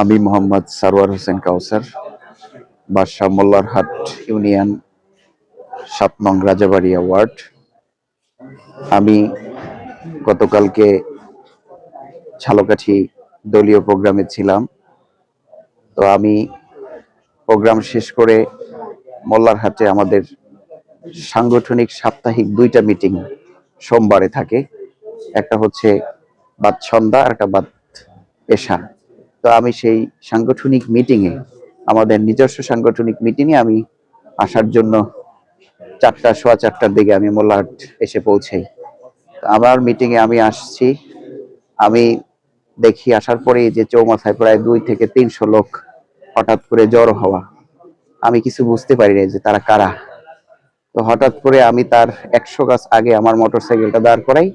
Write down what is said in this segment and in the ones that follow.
আমি মোহাম্মদ সারোয়ার হোসেন কাউসার, বাদশাহ মোল্লারহাট ইউনিয়ন সাত নং রাজাবাড়িয়া ওয়ার্ড। আমি গতকালকে ঝালকাঠি দলীয় প্রোগ্রামে ছিলাম। তো আমি প্রোগ্রাম শেষ করে মোল্লারহাটে আমাদের সাংগঠনিক সাপ্তাহিক দুইটা মিটিং সোমবারে থাকে। একটা হচ্ছে বাদ সন্ধ্যা আর একটা বাদ এশা তো আমি সেই সাংগঠনিক মিটিংয়ে আমাদের নিজস্ব সাংগঠনিক মিটিংয়ে আমি আসার জন্য চারটা, সোয়া চারটার দিকে আমি মোল্লাহাট এসে পৌঁছাই। আমার মিটিংয়ে আমি আসছি। আমি দেখি আসার পরে যে চৌমাথায় প্রায় দুই থেকে তিনশো লোক হঠাৎ করে জড়ো হওয়া। আমি কিছু বুঝতে পারিনি যে তারা কারা। তো হঠাৎ করে আমি তার একশো গাছ আগে আমার মোটর সাইকেলটা দাঁড় করাই।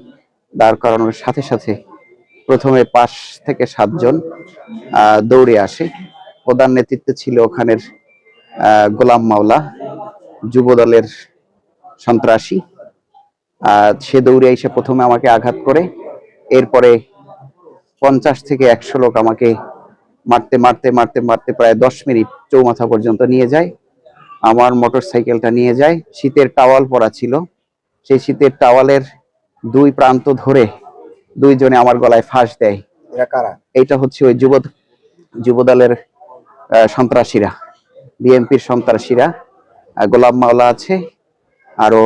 দাঁড় করানোর সাথে সাথে প্রথমে পাঁচ থেকে সাতজন দৌড়ে আসে। প্রধান নেতৃত্বে ছিল ওখানের গোলাম মাওলা যুব দলের সন্ত্রাসী। আহ, সে দৌড়ে এসে প্রথমে আমাকে আঘাত করে। এরপরে পঞ্চাশ থেকে একশো লোক আমাকে মারতে মারতে মারতে মারতে প্রায় দশ মিনিট চৌমাথা পর্যন্ত নিয়ে যায়। আমার মোটর সাইকেলটা নিয়ে যায়। শীতের টাওয়াল পরা ছিল। সেই শীতের টাওয়ালের দুই প্রান্ত ধরে দুইজনে আমার গলায় ফাঁস দেয়। এইটা হচ্ছে ওই যুব যুবদলের সন্ত্রাসীরা বিএনপির সন্ত্রাসীরা। গোলাম মাওলা আছে আরও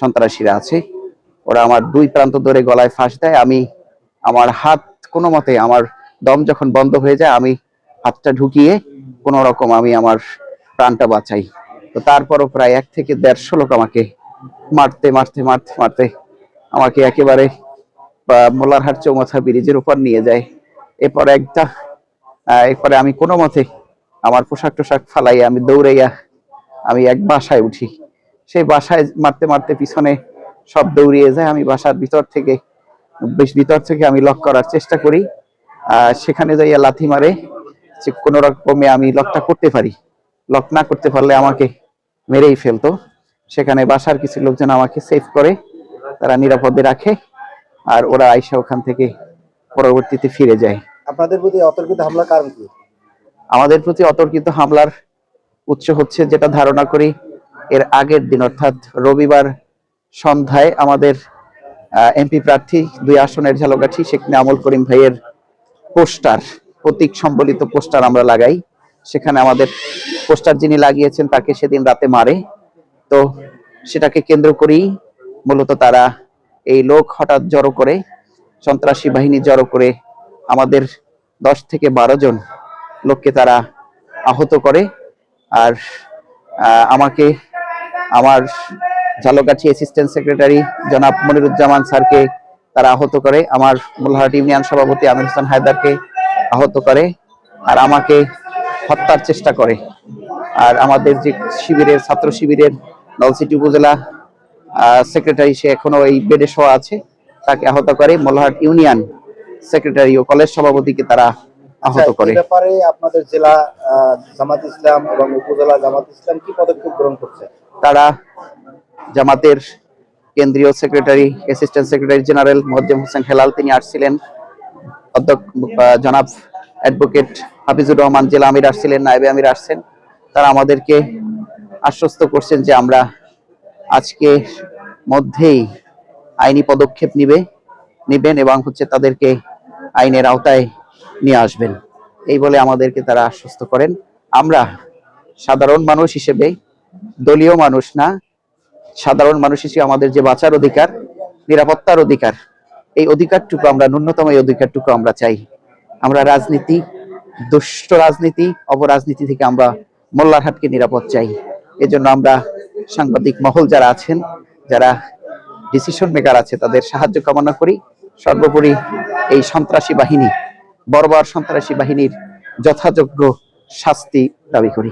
সন্ত্রাসীরা আছে। ওরা আমার দুই প্রান্ত ধরে গলায় ফাঁস দেয়। আমি আমার হাত কোনো মতে আমার দম যখন বন্ধ হয়ে যায় আমি হাতটা ঢুকিয়ে কোনো রকম আমি আমার প্রাণটা বাঁচাই। তো তারপরও প্রায় এক থেকে দেড়শো লোক আমাকে মারতে মারতে মারতে মারতে আমাকে একেবারে বা মোল্লারহাট চৌমাথা ব্রিজের উপর নিয়ে যায়। এরপর একটা এরপরে আমি কোনো মতে আমার পোশাক টোশাক ফালাই আমি দৌড়াইয়া আমি এক বাসায় উঠি। সেই বাসায় মারতে মারতে পিছনে সব দৌড়িয়ে যায়। আমি বাসার ভিতর থেকে, বেশ ভিতর থেকে আমি লক করার চেষ্টা করি। সেখানে যাইয়া লাথি মারে কোনো রকমে আমি লকটা করতে পারি। লক না করতে পারলে আমাকে মেরেই ফেলতো। সেখানে বাসার কিছু লোকজন আমাকে সেভ করে, তারা নিরাপদে রাখে। আর ওরা আইসা ওখান থেকে পরবর্তীতে ফিরে যায়। আপনাদের প্রতি অতর্কিত হামলার কারণ কি? আমাদের প্রতি অতর্কিত হামলার উৎস হচ্ছে যেটা ধারণা করি এর আগের দিন অর্থাৎ রবিবার সন্ধ্যায় আমাদের এমপি প্রার্থী দুই আসনের ঝালকাঠি শেখ আমল করিম ভাইয়ের পোস্টার প্রতীক সম্বলিত পোস্টার আমরা লাগাই। সেখানে আমাদের পোস্টার যিনি লাগিয়েছেন তাকে সেদিন রাতে মারে। তো সেটাকে কেন্দ্র করেই মূলত তারা এই লোক হঠাৎ জড়ো করে, সন্ত্রাসী বাহিনী জড়ো করে আমাদের দশ থেকে বারো জন লোককে তারা আহত করে। আর আমাকে আমার ঝালকাঠি অ্যাসিস্ট্যান্ট সেক্রেটারি জনাব মনিরুজ্জামান স্যারকে তারা আহত করে। আমার মোল্লাহাট ইউনিয়ন সভাপতি আমির হোসেন হায়দারকে আহত করে আর আমাকে হত্যার চেষ্টা করে। আর আমাদের যে শিবিরের, ছাত্র শিবিরের নলসিটি উপজেলা সেক্রেটারি সে এখনও এই বেডে শোয়া আছে। তাকে আহত করে মোল্লাহাট ইউনিয়ন সেক্রেটারি ও কলেজ সভাপতিকে তারা আহত আচ্ছা, করে। ব্যাপারে আপনাদের জেলা জামাত ইসলাম এবং উপজেলা জামাত ইসলাম কি পদক্ষেপ গ্রহণ করছে? তারা জামাতের কেন্দ্রীয় secretary assistant secretary general Mohazzem Hossain Helal তিনি আসছিলেন। অধ্যক্ষ জনাব অ্যাডভোকেট হাফিজুর রহমান জেলা আমির আসছিলেন নায়েবে আমির আসছেন। তারা আমাদেরকে আশ্বস্ত করছেন যে আমরা আজকে মধ্যেই আইনি পদক্ষেপ নিবে, নিবেন এবং হচ্ছে তাদেরকে আইনের আওতায় নিয়ে আসবেন। এই বলে আমাদেরকে তারা আশ্বস্ত করেন। আমরা সাধারণ মানুষ হিসেবে, দলীয় মানুষ না, সাধারণ মানুষ হিসেবে আমাদের যে বাঁচার অধিকার, নিরাপত্তার অধিকার, এই অধিকারটুকু আমরা, ন্যূনতম এই অধিকারটুকু আমরা চাই। আমরা রাজনীতি, দুষ্ট রাজনীতি, অপরাজনীতি থেকে আমরা মোল্লারহাটকে নিরাপদ চাই। এজন্য আমরা সাংবাদিক মহল যারা আছেন, যারা ডিসিশন মেকার আছে, তাদের সাহায্য কামনা করি। সর্বোপরি এই সন্ত্রাসী বাহিনী বর্বর সন্ত্রাসী বাহিনীর যথাযোগ্য শাস্তি দাবি করি।